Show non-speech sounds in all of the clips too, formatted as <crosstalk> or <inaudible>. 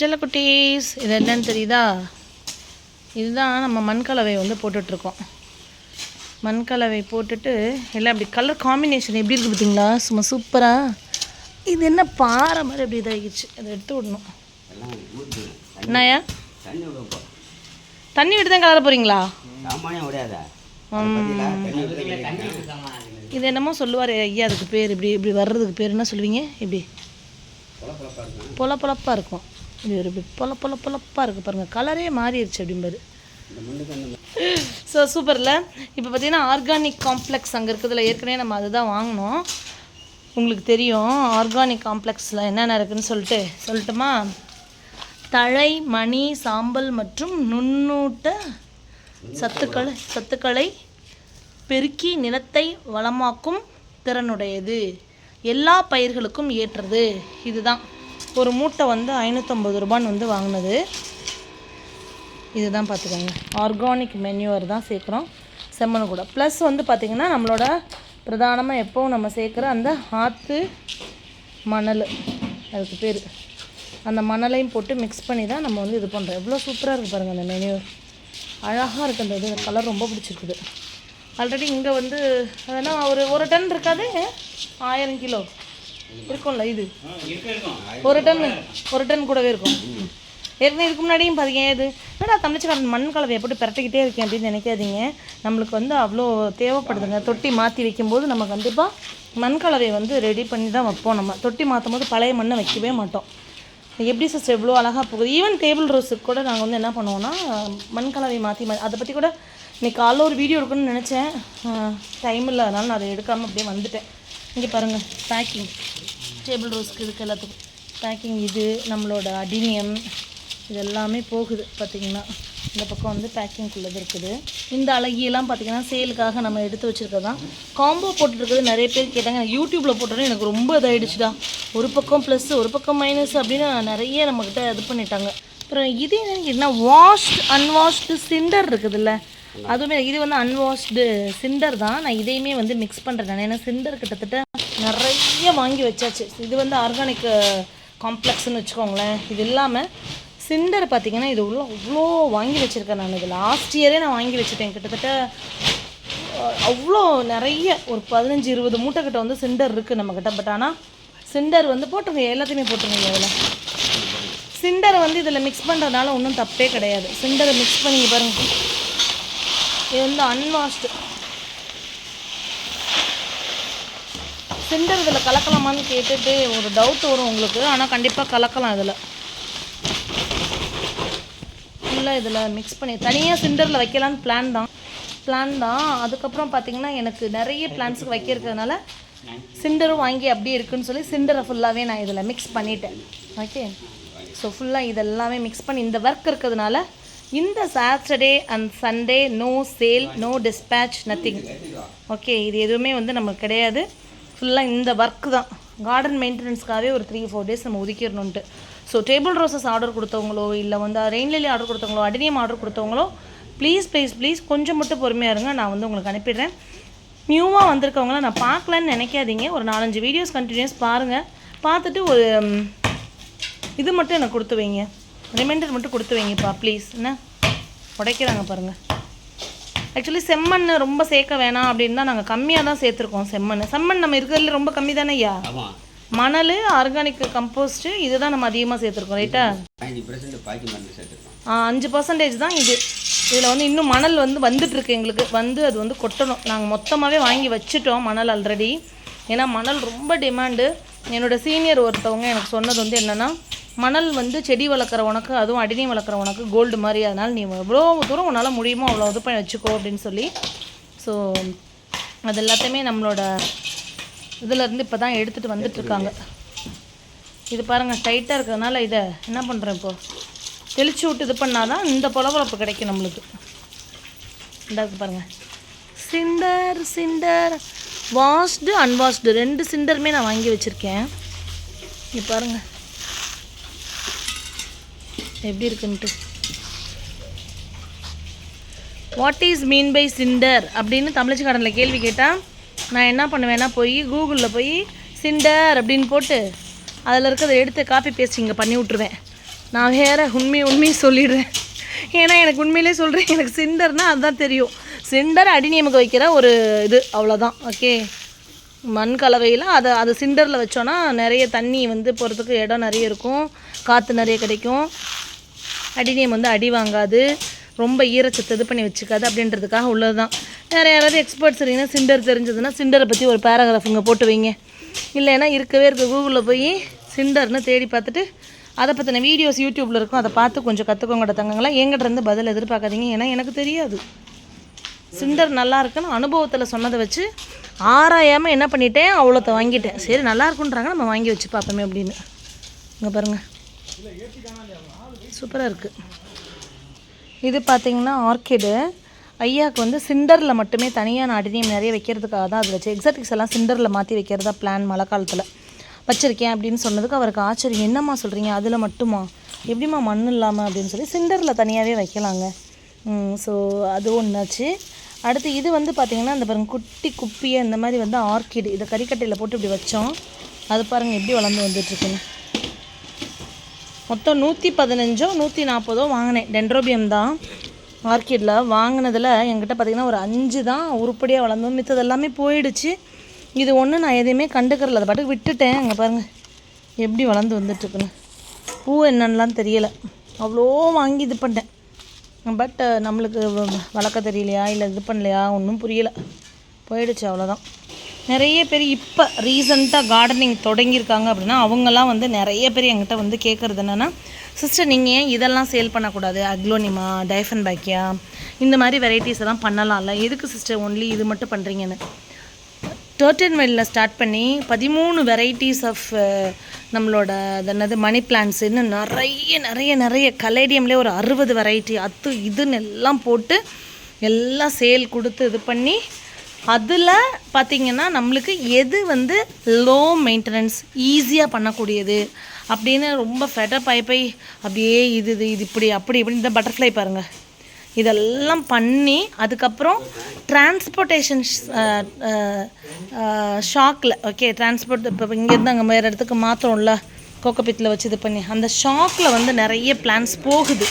செல்லக்குட்டீஸ் இது என்னன்னு தெரியுதா? இதுதான் நம்ம மண்கலவை வந்து போட்டுட்ருக்கோம். மண்கலவை போட்டுட்டு எல்லாம் அப்படி கலர் காம்பினேஷன் எப்படி இருக்குது பார்த்தீங்களா? சும்மா சூப்பராக இது என்ன பாறை மாதிரி அப்படி இதாகிடுச்சு. அதை எடுத்து விடணும். என்னையா என்னயா தண்ணி விட்டு தான் கலர போகிறீங்களா இது என்னமோ சொல்லுவார் ஐயா அதுக்கு பேர் இப்படி இப்படி வர்றதுக்கு பேர் என்ன சொல்லுவீங்க? இப்படி. பொல பொலப்பாக இருக்கும். இது ஒரு பொல பொல பொலப்பாக இருக்குது பாருங்கள் கலரே மாறிடுச்சு அப்படிம்பாரு. ஸோ சூப்பரில் இப்போ பார்த்தீங்கன்னா ஆர்கானிக் காம்ப்ளெக்ஸ் அங்கே இருக்கிறதுல ஏற்கனவே நம்ம அதுதான் வாங்கினோம். உங்களுக்கு தெரியும் ஆர்கானிக் காம்ப்ளெக்ஸில் என்னென்ன இருக்குதுன்னு சொல்லிட்டு. சொல்லட்டுமா? தழை மணி சாம்பல் மற்றும் நுண்ணூட்ட சத்துக்களை சத்துக்களை பெருக்கி நிலத்தை வளமாக்கும் திறனுடையது. எல்லா பயிர்களுக்கும் ஏற்றது. இதுதான். ஒரு மூட்டை வந்து ஐநூற்றம்பது ரூபான்னு வந்து வாங்கினது. இதுதான் பார்த்துக்கோங்க. ஆர்கானிக் மென்யூவர் தான் சேர்க்குறோம். செம்மண் கூட. ப்ளஸ் வந்து பார்த்திங்கன்னா நம்மளோட பிரதானமாக எப்போவும் நம்ம சேர்க்குற அந்த ஆற்று மணல். அதுக்கு பேர். அந்த மணலையும் போட்டு மிக்ஸ் பண்ணி தான் நம்ம வந்து இது பண்ணுறோம் எவ்வளோ சூப்பராக இருக்குது பாருங்கள் அந்த மென்யூர் அழகாக இருக்குது அந்த இது. கலர் ரொம்ப பிடிச்சிருக்குது. ஆல்ரெடி இங்கே வந்து அதனால் ஒரு ஒரு டன் இருக்காது. ஆயிரம் கிலோ. இருக்கும்ல இது? ஒரு டன் ஒரு டன் கூடவே இருக்கும். ஏற்கனவே இதுக்கு முன்னாடியும் பார்த்தீங்க இது என்னடா தமிழ்ச்சிக்காரன் மண் கலவையை போட்டு பிரட்டிக்கிட்டே இருக்கேன் அப்படின்னு நினைக்காதீங்க. நம்மளுக்கு வந்து அவ்வளோ தேவைப்படுதுங்க. தொட்டி மாற்றி வைக்கும்போது நம்ம கண்டிப்பாக மண் கலவையை வந்து ரெடி பண்ணி தான் வைப்போம் நம்ம. தொட்டி மாற்றும் போது பழைய மண்ணை வைக்கவே மாட்டோம். எப்படி சிஸ்டர் இவ்வளோ அழகாக போகுது? ஈவன் டேபிள் ரோஸுக்கு கூட நாங்கள் வந்து என்ன பண்ணுவோம்னா மண் கலவை மாற்றி மா அதை பற்றி கூட இன்னைக்கு காலைல ஒரு வீடியோ எடுக்கணும்னு நினச்சேன். டைம் இல்லை அதனால நான் அதை எடுக்காமல் அப்படியே வந்துட்டேன். இங்கே பாருங்கள் பேக்கிங் டேபிள் ரோஸ்க்கு இதுக்கு எல்லாத்துக்கும். பேக்கிங் இது நம்மளோட அடினியம் இது எல்லாமே போகுது பார்த்திங்கன்னா இந்த பக்கம் வந்து பேக்கிங்குள்ளது இருக்குது. இந்த அழகியெல்லாம் பார்த்திங்கன்னா சேலுக்காக நம்ம எடுத்து வச்சுருக்கதான் காம்போ போட்டுருக்குது நிறைய பேர் கேட்டாங்க. எனக்கு யூடியூப்பில் போட்டோன்னே எனக்கு ரொம்ப இதாகிடுச்சுடா ஒரு பக்கம் ப்ளஸ் ஒரு பக்கம் மைனஸ் அப்படின்னு நிறைய நம்மக்கிட்ட இது பண்ணிட்டாங்க. அப்புறம் இது என்ன? வாஷ்ட் அன்வாஷ்டு சிண்டர் இருக்குதுல்ல? அதுவுமே இது வந்து அன்வாஷ்டு சிண்டர் தான். நான் இதையுமே வந்து மிக்ஸ் பண்ணுறேன் நான். ஏன்னா சிண்டர் கிட்டத்தட்ட நிறைய வாங்கி வச்சாச்சு. இது வந்து ஆர்கானிக் காம்ப்ளெக்ஸ்னு வச்சுக்கோங்களேன். இது இல்லாமல் சிண்டர் பார்த்தீங்கன்னா இது உள்ள அவ்வளோ வாங்கி வச்சுருக்கேன் நான். இது லாஸ்ட் இயரே நான் வாங்கி வச்சுட்டேன். கிட்டத்தட்ட அவ்வளோ நிறைய ஒரு பதினஞ்சு இருபது மூட்டை கிட்ட வந்து சிண்டர் இருக்குது நம்மக்கிட்ட பட் ஆனால் சிண்டர் வந்து போட்டுருங்க. எல்லாத்தையுமே போட்டுருங்க இதில். சிண்டரை வந்து இதில் மிக்ஸ் பண்ணுறதுனால ஒன்றும் தப்பே கிடையாது. சிண்டரை மிக்ஸ் பண்ணி பாருங்கள் இது வந்து அன்வாஷ்டு சிண்டர் இதில் கலக்கலாமான்னு கேட்டுட்டு ஒரு டவுட் வரும் உங்களுக்கு. ஆனால் கண்டிப்பாக கலக்கலாம் இதில். ஃபுல்லாக இதில் மிக்ஸ் பண்ணி தனியாக சிண்டரில் வைக்கலான்னு பிளான் தான். பிளான் தான். அதுக்கப்புறம் பார்த்தீங்கன்னா எனக்கு நிறைய பிளான்ஸுக்கு வைக்கிறதுனால சிண்டரும் வாங்கி அப்படியே இருக்குன்னு சொல்லி சிண்டரை ஃபுல்லாகவே நான் இதில் மிக்ஸ் பண்ணிட்டேன். ஓகே ஸோ ஃபுல்லாக இதெல்லாமே மிக்ஸ் பண்ணி இந்த ஒர்க் இருக்கிறதுனால இந்த Saturday and Sunday no sale no dispatch nothing okay இது எதுவுமே வந்து நமக்கு கிடையாது. ஃபுல்லாக இந்த ஒர்க் தான். கார்டன் மெயின்டெனன்ஸ்க்காகவே ஒரு த்ரீ ஃபோர் டேஸ் நம்ம ஒதுக்கிடணுன்ட்டு ஸோ டேபிள் ரோசஸ் ஆர்டர் கொடுத்தவங்களோ இல்லை வந்து ரெயின்லிலி ஆர்டர் கொடுத்தவங்களோ அடினியம் ஆர்டர் கொடுத்தவங்களோ ப்ளீஸ் ப்ளீஸ் ப்ளீஸ் கொஞ்சம் மட்டும் பொறுமையாக இருங்க. நான் வந்து உங்களுக்கு அனுப்பிடுறேன். நியூவாக வந்திருக்கவங்கள நான் பார்க்கலன்னு நினைக்காதீங்க. ஒரு நாலஞ்சு வீடியோஸ் கண்டினியூஸ் பாருங்கள் பார்த்துட்டு ஒரு இது மட்டும் எனக்கு கொடுத்து வைங்க. ரிமைண்டர் மட்டும் கொடுத்து வைங்கப்பா ப்ளீஸ் என்ன? உடைக்கிறாங்க பாருங்கள் ஆக்சுவலி செம்மண் ரொம்ப சேர்க்க வேணாம் அப்படின்னு தான் நாங்கள் கம்மியாக தான் சேர்த்துருக்கோம் செம்மண் செம்மண் நம்ம இருக்கிறதுல ரொம்ப கம்மி தானே ஐயா? மணல் ஆர்கானிக் கம்போஸ்ட்டு இதுதான் நம்ம அதிகமாக சேர்த்துருக்கோம் ரைட்டா அஞ்சு பர்சன்டேஜ் தான் இது. இதில் வந்து இன்னும் மணல் வந்து வந்துட்டுருக்கு எங்களுக்கு. வந்து அது வந்து கொட்டணும். நாங்கள் மொத்தமாகவே வாங்கி வச்சுட்டோம் மணல் ஆல்ரெடி ஏன்னா மணல் ரொம்ப டிமாண்டு என்னோட சீனியர் ஒருத்தவங்க எனக்கு சொன்னது வந்து என்னென்னா மணல் வந்து செடி வளர்க்குற உனக்கு அதுவும் அடினி வளர்க்குற உனக்கு கோல்டு மாதிரி. அதனால் நீ எவ்வளோ தூரம் உன்னால் முடியுமோ அவ்வளோ இது பண்ணி வச்சுக்கோ அப்படின்னு சொல்லி. ஸோ அது எல்லாத்தையுமே நம்மளோட இதிலேருந்து இப்போ தான் எடுத்துகிட்டு வந்துட்டுருக்காங்க. இது பாருங்கள் டைட்டாக இருக்கிறதுனால இதை என்ன பண்ணுறேன் இப்போது தெளிச்சு விட்டு இது பண்ணாதான் இந்த பொலப்பொலப்பு கிடைக்கும் நம்மளுக்கு. இந்தாக்கு பாருங்கள் சிண்டர் சிண்டர் வாஷ்டு அன்வாஷ்டு ரெண்டு சிண்டருமே நான் வாங்கி வச்சுருக்கேன். இது பாருங்கள் எப்படி இருக்குன்ட்டு? What is mean by cinder அப்படின்னு தமிழச்சி கடனில் கேள்வி கேட்டால் நான் என்ன பண்ணுவேன்னா போய் கூகுளில் போய் சிண்டர் அப்படின்னு போட்டு அதில் இருக்கிறத எடுத்து காப்பி பேஸ்ட் இங்கே பண்ணி விட்ருவேன் நான் வேறு உண்மை உண்மையை சொல்லிடுறேன். ஏன்னா எனக்கு உண்மையிலே சொல்கிறேன் எனக்கு சிண்டர்னால் அதுதான் தெரியும். சிண்டர் அடிநியமுக்கு வைக்கிற ஒரு இது அவ்வளோதான் ஓகே மண் கலவையில் அதை அது சிண்டரில் வச்சோன்னா நிறைய தண்ணி வந்து போகிறதுக்கு இடம் நிறைய இருக்கும் காற்று நிறைய கிடைக்கும். அடினியம் வந்து அடி வாங்காது ரொம்ப ஈரச்சத்தை இது பண்ணி வச்சுக்காது அப்படின்றதுக்காக உள்ளது தான் வேறு யாராவது எக்ஸ்பர்ட்ஸ் இருந்தீங்கன்னா சிண்டர் தெரிஞ்சதுன்னா சிண்டரை பற்றி ஒரு பேராகிராஃப் இங்கே போட்டு வைங்க. இல்லைன்னா இருக்கவே இருக்க கூகுளில் போய் சிண்டர்னு தேடி பார்த்துட்டு அதை பற்றின வீடியோஸ் யூடியூப்பில் இருக்கும் அதை பார்த்து கொஞ்சம் கற்றுக்கோங்கட தங்கங்களா. எங்கிட்டருந்து பதில் எதிர்பார்க்காதீங்க ஏன்னா எனக்கு தெரியாது. சிண்டர் நல்லா இருக்குன்னு அனுபவத்தில் சொன்னதை வச்சு ஆராயாமல் என்ன பண்ணிட்டேன் அவ்வளோத்த வாங்கிட்டேன். சரி நல்லா இருக்குன்றாங்க நம்ம வாங்கி வச்சு பார்ப்போமே அப்படின்னு. இங்கே பாருங்கள் சூப்பராக இருக்குது இது பார்த்திங்கன்னா ஆர்கிடு ஐயாவுக்கு வந்து சிண்டரில் மட்டுமே தனியாக நான் அடினியம் நிறைய வைக்கிறதுக்காக தான் அது வச்சு எக்ஸாட்டிக்ஸ் எல்லாம் சிண்டரில் மாற்றி வைக்கிறதா பிளான் மழை காலத்தில் வச்சுருக்கேன் அப்படின்னு சொன்னதுக்கு அவருக்கு ஆச்சரியம். என்னம்மா சொல்கிறீங்க அதில் மட்டுமா? எப்படிம்மா மண் இல்லாமல் அப்படின்னு சொல்லி சிண்டரில் தனியாகவே வைக்கலாங்க. ஸோ அது ஒன்றாச்சு அடுத்து இது வந்து பார்த்திங்கன்னா அந்த பாருங்க குட்டி குப்பியை இந்த மாதிரி வந்து ஆர்கிடு இதை கறிக்கட்டையில் போட்டு இப்படி வச்சோம். அது பாருங்கள் எப்படி வளர்ந்து வந்துட்டுருக்குன்னு மொத்தம் நூற்றி பதினஞ்சோ நூற்றி நாற்பதோ வாங்கினேன். டென்ட்ரோபியம் தான். மார்க்கெட்டில் வாங்கினதில் என்கிட்ட பார்த்திங்கன்னா ஒரு அஞ்சு தான் உருப்படியாக வளர்ந்தோம். மித்தது எல்லாமே போயிடுச்சு. இது ஒன்று நான் எதையுமே கண்டுக்கறல அதை பாட்டுக்கு விட்டுட்டேன். அங்கே பாருங்கள் எப்படி வளர்ந்து வந்துட்டுருக்குன்னு. பூ என்னன்னலாம் தெரியலை. அவ்வளோ வாங்கி இது பண்ணிட்டேன் பட் நம்மளுக்கு வ- வளர்க்க தெரியலையா? இல்லை இது பண்ணலையா? ஒன்றும் புரியலை. போயிடுச்சு அவ்வளோதான் நிறைய பேர் இப்போ ரீசண்டாக கார்டனிங் தொடங்கியிருக்காங்க அப்படின்னா அவங்கெல்லாம் வந்து நிறைய பேர் என்கிட்ட வந்து கேட்குறது என்னென்னா சிஸ்டர் நீங்கள் ஏன் இதெல்லாம் சேல் பண்ணக்கூடாது? அக்லோனிமா டைஃபன் பேக்கியா இந்த மாதிரி வெரைட்டிஸ் எல்லாம் பண்ணலாம்ல. எதுக்கு சிஸ்டர் ஒன்லி இது மட்டும் பண்ணுறீங்கன்னு டர்டன் வெல்லில் ஸ்டார்ட் பண்ணி பதிமூணு வெரைட்டிஸ் ஆஃப் நம்மளோட அது என்னது மணி பிளான்ட்ஸ் இன்னும் நிறைய நிறைய நிறைய கலேடியம்லேயே ஒரு அறுபது வெரைட்டி அது இதுன்னு எல்லாம் போட்டு எல்லாம் சேல் கொடுத்து இது பண்ணி அதில் பார்த்திங்கன்னா நம்மளுக்கு எது வந்து லோ மெயின்டெனன்ஸ் ஈஸியாக பண்ணக்கூடியது அப்படின்னு ரொம்ப ஃபெட்டப் ஆகி போய் அப்படியே இது இது இது இப்படி அப்படி இப்படி இந்த பட்டர்ஃப்ளை பாருங்கள் இதெல்லாம் பண்ணி அதுக்கப்புறம் டிரான்ஸ்போர்ட்டேஷன் ஷாக்கில் ஓகே டிரான்ஸ்போர்ட் இப்போ இங்கேருந்து அங்கே வேறு இடத்துக்கு மாத்திரம்ல கோக்கப்பித்தில் வச்சு இது பண்ணி. அந்த ஷாக்கில் வந்து நிறைய பிளான்ஸ் போகுது.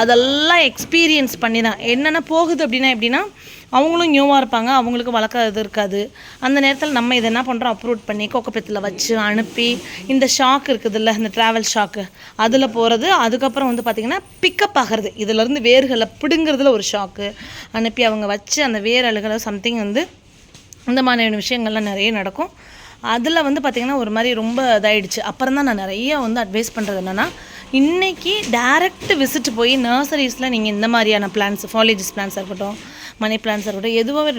அதெல்லாம் எக்ஸ்பீரியன்ஸ் பண்ணி தான். என்னென்ன போகுது அப்படின்னா எப்படின்னா அவங்களும் நியூவாக இருப்பாங்க அவங்களுக்கு வளர்க்க இது இருக்காது. அந்த நேரத்தில் நம்ம இதை என்ன பண்ணுறோம் அப்ரூட் பண்ணி கோக்கப்பித்தில் வச்சு அனுப்பி இந்த ஷாக் இருக்குதுல்ல இந்த ட்ராவல் ஷாக்கு அதில் போகிறது அதுக்கப்புறம் வந்து பார்த்திங்கன்னா பிக்கப் ஆகிறது. இதுலேருந்து வேர்களை பிடுங்கிறதுல ஒரு ஷாக்கு அனுப்பி அவங்க வச்சு அந்த வேர் அழுகலை சம்திங் வந்து இந்த மாதிரியான விஷயங்கள்லாம் நிறைய நடக்கும். அதில் வந்து பார்த்திங்கன்னா ஒரு மாதிரி ரொம்ப இதாகிடுச்சு அப்புறம் தான் நான் நிறைய வந்து அட்வைஸ் பண்ணுறது என்னென்னா இன்றைக்கி டேரெக்ட் விசிட் போய் நர்சரிஸில் நீங்கள் இந்த மாதிரியான பிளான்ஸ் ஃபாலேஜஸ் பிளான்ஸாக இருக்கட்டும் மணி பிளான்ஸாக இருக்கட்டும் எதுவாக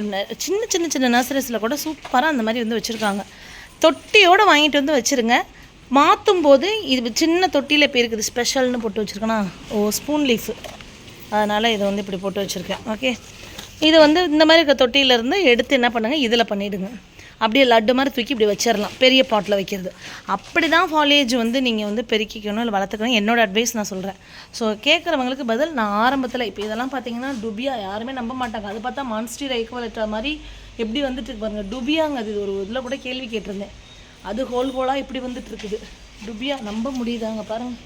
சின்ன சின்ன சின்ன நர்சரிஸில் கூட சூப்பராக அந்த மாதிரி வந்து வச்சுருக்காங்க. தொட்டியோடு வாங்கிட்டு வந்து வச்சுருங்க. மாற்றும் போது இது சின்ன தொட்டியில் இப்போ இருக்குது? ஸ்பெஷல்னு போட்டு வச்சுருக்கேன்னா ஓ ஸ்பூன் லீஃபு அதனால் இதை வந்து இப்படி போட்டு வச்சுருக்கேன். ஓகே இது வந்து இந்த மாதிரி இருக்க தொட்டியிலேருந்து எடுத்து என்ன பண்ணுங்கள் இதில் பண்ணிவிடுங்க அப்படியே லட்டு மாதிரி தூக்கி இப்படி வச்சிடலாம் பெரிய பாட்டில் வைக்கிறது. அப்படி தான் ஃபாலேஜ் வந்து நீங்கள் வந்து பெருக்கிக்கணும் இல்லை வளர்த்துக்கணும். என்னோட அட்வைஸ் நான் சொல்கிறேன் ஸோ கேட்குறவங்களுக்கு பதில் நான் ஆரம்பத்தில் இப்போ இதெல்லாம் பார்த்தீங்கன்னா டுபியா யாருமே நம்ப மாட்டாங்க. அது பார்த்தா மான்ஸ்டீர் ரைக்கோலெட்டா மாதிரி எப்படி வந்துட்டு இருக்கு பாருங்க. டுபியாங்க அது ஒரு இதில் கூட கேள்வி கேட்டிருந்தேன். அது ஹோல் ஹோலாக இப்படி வந்துட்டு இருக்குது. டுபியா நம்ப முடியுதாங்க பாருங்கள்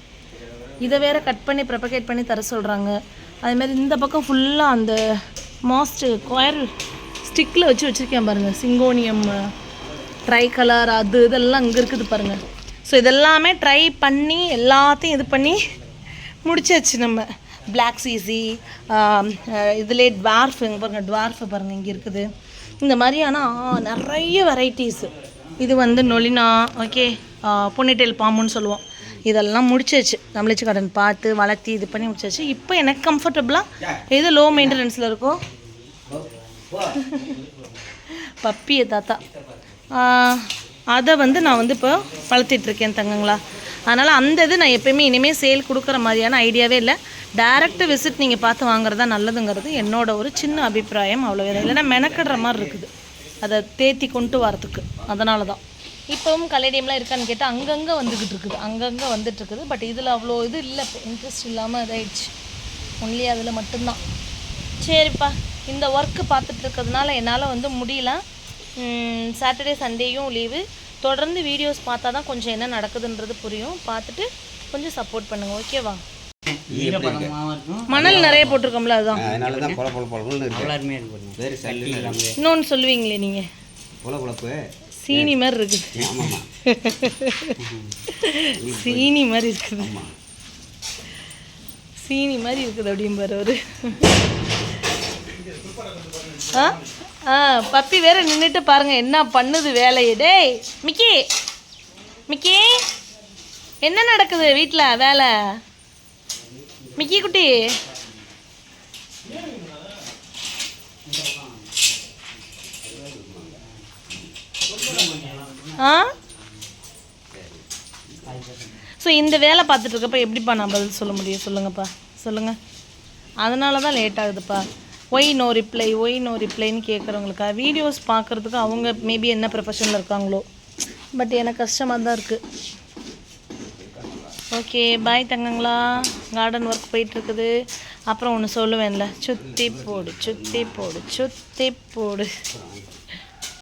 இதை வேற கட் பண்ணி ப்ரப்பகேட் பண்ணி தர சொல்கிறாங்க அதேமாதிரி இந்த பக்கம் ஃபுல்லாக அந்த மாஸ்ட் கொயர் ஸ்டிக்கில் வச்சு வச்சுருக்கேன் பாருங்கள் சிங்கோனியம் ட்ரை கலர் அது இதெல்லாம் இங்கே இருக்குது பாருங்கள் ஸோ இதெல்லாமே ட்ரை பண்ணி எல்லாத்தையும் இது பண்ணி முடிச்சாச்சு நம்ம. பிளாக் சீசி இதிலே டுவார்ஃப் இங்கே பாருங்கள் டுவார்ஃபை பாருங்கள் இங்கே இருக்குது. இந்த மாதிரியான நிறைய வெரைட்டிஸு இது வந்து நொலினா ஓகே பொன்னிட்டேல் பாம்புன்னு சொல்லுவோம். இதெல்லாம் முடிச்சாச்சு. நம்மளிச்சு கார்டன் பார்த்து வளர்த்தி இது பண்ணி முடிச்சாச்சு. இப்போ எனக்கு கம்ஃபர்டபுளாக எது லோ மெயின்டெனன்ஸில் இருக்கோ <laughs> பப்பியை தாத்தா. அதை வந்து நான் வந்து இப்போ வளர்த்திட்ருக்கேன் தங்கங்களா. அதனால் அந்த இது நான் எப்பயுமே இனிமேல் சேல் கொடுக்குற மாதிரியான ஐடியாவே இல்லை. டைரக்ட் விசிட் நீங்கள் பார்த்து வாங்குறதா நல்லதுங்கிறது என்னோட ஒரு சின்ன அபிப்பிராயம் அவ்வளோ இல்லைன்னா மெனக்கிடுற மாதிரி இருக்குது. அதை தேத்தி கொண்டு வரத்துக்கு அதனால தான் இப்போவும் கலேடியம்லாம் இருக்கான்னு கேட்டால் அங்கங்கே வந்துக்கிட்டு இருக்குது அங்கங்கே வந்துட்டுருக்குது பட் இதில் அவ்வளோ இது இல்லை. இப்போ இன்ட்ரெஸ்ட் இல்லாமல் இதாயிடுச்சு. ஒன்லி அதில் மட்டும்தான். சரிப்பா. இந்த ஒர்க்கு பார்த்துட்டு இருக்கிறதுனால என்னால் வந்து முடியல. சாட்டர்டே சண்டேயும் லீவு தொடர்ந்து வீடியோஸ் பார்த்தா தான் கொஞ்சம் என்ன நடக்குதுன்றது புரியும். பார்த்துட்டு கொஞ்சம் சப்போர்ட் பண்ணுங்கள் ஓகேவா மணல் நிறைய போட்டிருக்கோம்ல அதுதான் இன்னொன்று சொல்லுவீங்களே நீங்கள் <laughs> சீனி மாதிரி இருக்குது. சீனி மாதிரி இருக்குது. சீனி மாதிரி இருக்குது அப்படிம்பாரு அவரு. ஆ? ஆ பப்பி வேற நின்றுட்டு பாருங்க என்ன பண்ணுது வேலையை? டேய் மிக்கி மிக்கி என்ன நடக்குது வீட்டில் வேலை? மிக்கி குட்டி. ஆ? ஸோ இந்த வேலை பார்த்துட்டு இருக்கப்ப எப்படிப்பா நான் பதில் சொல்ல முடியும்? சொல்லுங்கப்பா. சொல்லுங்கள் அதனால தான் late ஆகுதுப்பா. Why no reply why no ரிப்ளைன்னு கேட்குறவங்களுக்கா வீடியோஸ் பார்க்குறதுக்கு அவங்க மேபி என்ன ப்ரொஃபஷனில் இருக்காங்களோ? பட் எனக்கு கஷ்டமாக தான் இருக்குது ஓகே பாய் தங்கங்களா. கார்டன் ஒர்க் போயிட்டுருக்குது. அப்புறம் ஒன்று சொல்லுவேன்ல. சுற்றி போடு சுற்றி போடு சுற்றி போடு.